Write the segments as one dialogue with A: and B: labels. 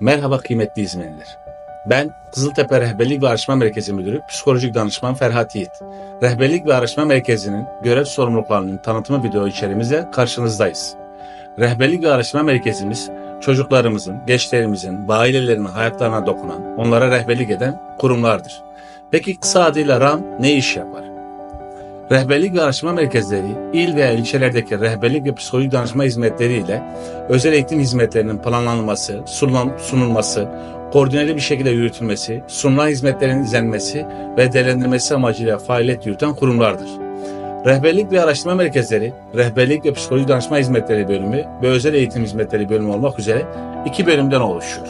A: Merhaba kıymetli izleyenler. Ben Kızıltepe Rehberlik ve Araştırma Merkezi Müdürü Psikolojik Danışman Ferhat Yiğit. Rehberlik ve Araştırma Merkezi'nin görev sorumluluklarının tanıtımı video içerimizle karşınızdayız. Rehberlik ve Araştırma Merkezimiz çocuklarımızın, gençlerimizin ailelerinin hayatlarına dokunan, onlara rehberlik eden kurumlardır. Peki kısa adıyla RAM ne iş yapar? Rehberlik ve araştırma merkezleri, il veya ilçelerdeki rehberlik ve psikolojik danışma hizmetleriyle özel eğitim hizmetlerinin planlanması, sunulması, koordineli bir şekilde yürütülmesi, sunulan hizmetlerin izlenmesi ve değerlendirilmesi amacıyla faaliyet yürüten kurumlardır. Rehberlik ve araştırma merkezleri, rehberlik ve psikolojik danışma hizmetleri bölümü ve özel eğitim hizmetleri bölümü olmak üzere iki bölümden oluşuyor.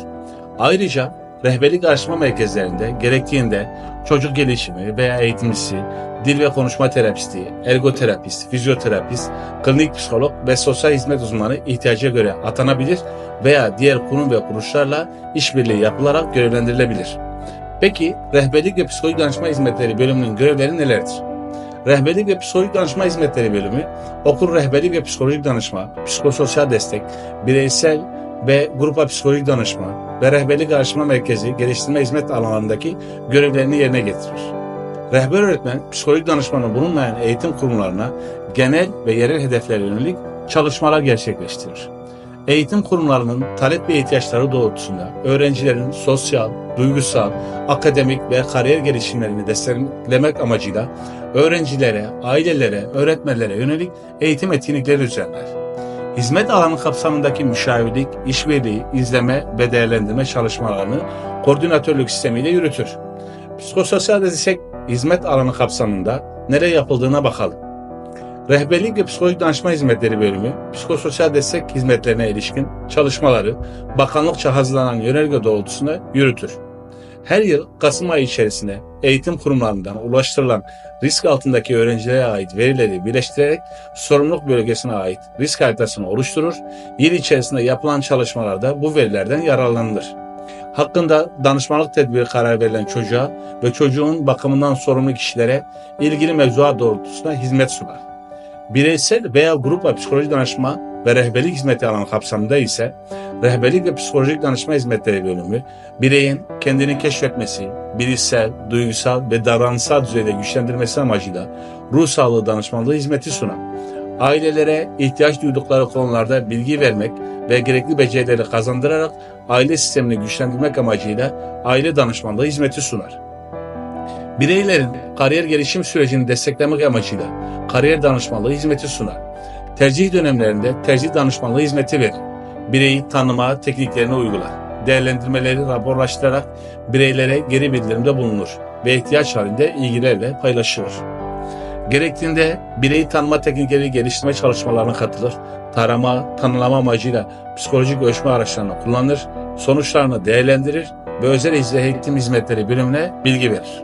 A: Ayrıca rehberlik araştırma merkezlerinde gerektiğinde çocuk gelişimi veya eğitimcisi, dil ve konuşma terapisti, ergoterapist, fizyoterapist, klinik psikolog ve sosyal hizmet uzmanı ihtiyaca göre atanabilir veya diğer kurum ve kuruluşlarla işbirliği yapılarak görevlendirilebilir. Peki rehberlik ve psikolojik danışma hizmetleri bölümünün görevleri nelerdir? Rehberlik ve Psikolojik Danışma Hizmetleri Bölümü, okul rehberlik ve psikolojik danışma, psikososyal destek, bireysel ve grupa psikolojik danışma ve rehberlik araştırma merkezi geliştirme hizmet alanlarındaki görevlerini yerine getirir. Rehber öğretmen, psikolojik danışmanın bulunmayan eğitim kurumlarına genel ve yerel hedeflere yönelik çalışmalar gerçekleştirir. Eğitim kurumlarının talep ve ihtiyaçları doğrultusunda öğrencilerin sosyal, duygusal, akademik ve kariyer gelişimlerini desteklemek amacıyla öğrencilere, ailelere, öğretmenlere yönelik eğitim etkinlikleri düzenler. Hizmet alanı kapsamındaki müşavirlik, işbirliği, izleme ve değerlendirme çalışmalarını koordinatörlük sistemiyle yürütür. Psikososyal destek hizmet alanı kapsamında nereye yapıldığına bakalım. Rehberlik ve Psikolojik Danışma Hizmetleri Bölümü, psikososyal destek hizmetlerine ilişkin çalışmaları bakanlıkça hazırlanan yönerge doğrultusunda yürütür. Her yıl Kasım ayı içerisinde eğitim kurumlarından ulaştırılan risk altındaki öğrencilere ait verileri birleştirerek sorumluluk bölgesine ait risk haritasını oluşturur, yıl içerisinde yapılan çalışmalarda bu verilerden yararlanılır. Hakkında danışmanlık tedbiri karar verilen çocuğa ve çocuğun bakımından sorumlu kişilere ilgili mevzuat doğrultusunda hizmet sunar. Bireysel veya grupla psikolojik danışma ve rehberlik hizmeti alanı kapsamında ise rehberlik ve psikolojik danışma hizmetleri bölümü bireyin kendini keşfetmesi, bilişsel, duygusal ve davranışsal düzeyde güçlendirmesi amacıyla ruh sağlığı danışmanlığı hizmeti sunar. Ailelere ihtiyaç duydukları konularda bilgi vermek ve gerekli becerileri kazandırarak aile sistemini güçlendirmek amacıyla aile danışmanlığı hizmeti sunar. Bireylerin kariyer gelişim sürecini desteklemek amacıyla kariyer danışmanlığı hizmeti sunar. Tercih dönemlerinde tercih danışmanlığı hizmeti verir. Bireyi tanıma tekniklerini uygular. Değerlendirmeleri raporlaştırarak bireylere geri bildirimde bulunur ve ihtiyaç halinde ilgilerle paylaşılır. Gerektiğinde bireyi tanıma teknikleri geliştirme çalışmalarına katılır. Tarama, tanımlama amacıyla psikolojik ölçme araçlarını kullanır, sonuçlarını değerlendirir ve özel eğitim hizmetleri bölümüne bilgi verir.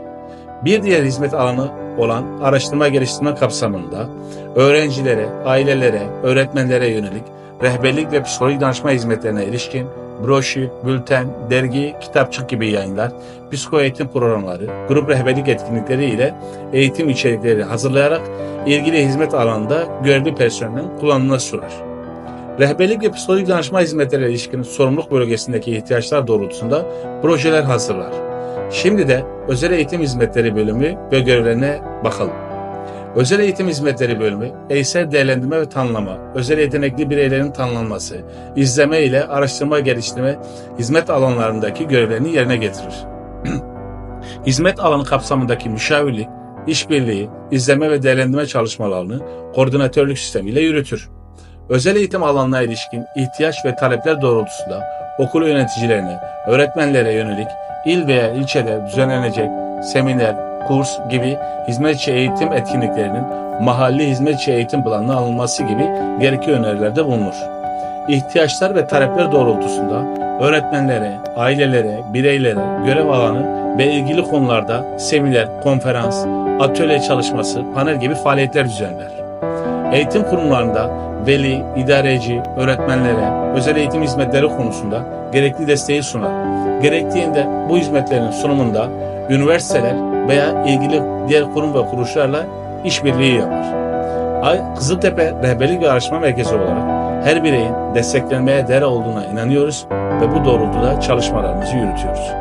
A: Bir diğer hizmet alanı olan araştırma geliştirme kapsamında öğrencilere, ailelere, öğretmenlere yönelik rehberlik ve psikolojik danışma hizmetlerine ilişkin broşür, bülten, dergi, kitapçık gibi yayınlar, psiko eğitim programları, grup rehberlik etkinlikleri ile eğitim içerikleri hazırlayarak ilgili hizmet alanında görevli personelin kullanımına sunar. Rehberlik ve psikolojik danışma hizmetlerine ilişkin sorumluluk bölgesindeki ihtiyaçlar doğrultusunda projeler hazırlar. Şimdi de özel eğitim hizmetleri bölümü ve görevlerine bakalım. Özel eğitim hizmetleri bölümü, eğitsel değerlendirme ve tanımlama, özel yetenekli bireylerin tanımlanması, izleme ile araştırma geliştirme hizmet alanlarındaki görevlerini yerine getirir. hizmet alanı kapsamındaki müşavirlik, işbirliği, izleme ve değerlendirme çalışmalarını koordinatörlük sistemiyle yürütür. Özel eğitim alanına ilişkin ihtiyaç ve talepler doğrultusunda okul yöneticilerine, öğretmenlere yönelik il veya ilçede düzenlenecek seminer, kurs gibi hizmetçi eğitim etkinliklerinin mahalli hizmetçi eğitim planına alınması gibi gerekli önerilerde bulunur. İhtiyaçlar ve talepler doğrultusunda öğretmenlere, ailelere, bireylere görev alanı ve ilgili konularda seminer, konferans, atölye çalışması, panel gibi faaliyetler düzenler. Eğitim kurumlarında veli, idareci, öğretmenlere, özel eğitim hizmetleri konusunda gerekli desteği sunar. Gerektiğinde bu hizmetlerin sunumunda üniversiteler veya ilgili diğer kurum ve kuruluşlarla işbirliği yapar. Kızıltepe Rehberlik ve Araştırma Merkezi olarak her bireyin desteklenmeye değer olduğuna inanıyoruz ve bu doğrultuda çalışmalarımızı yürütüyoruz.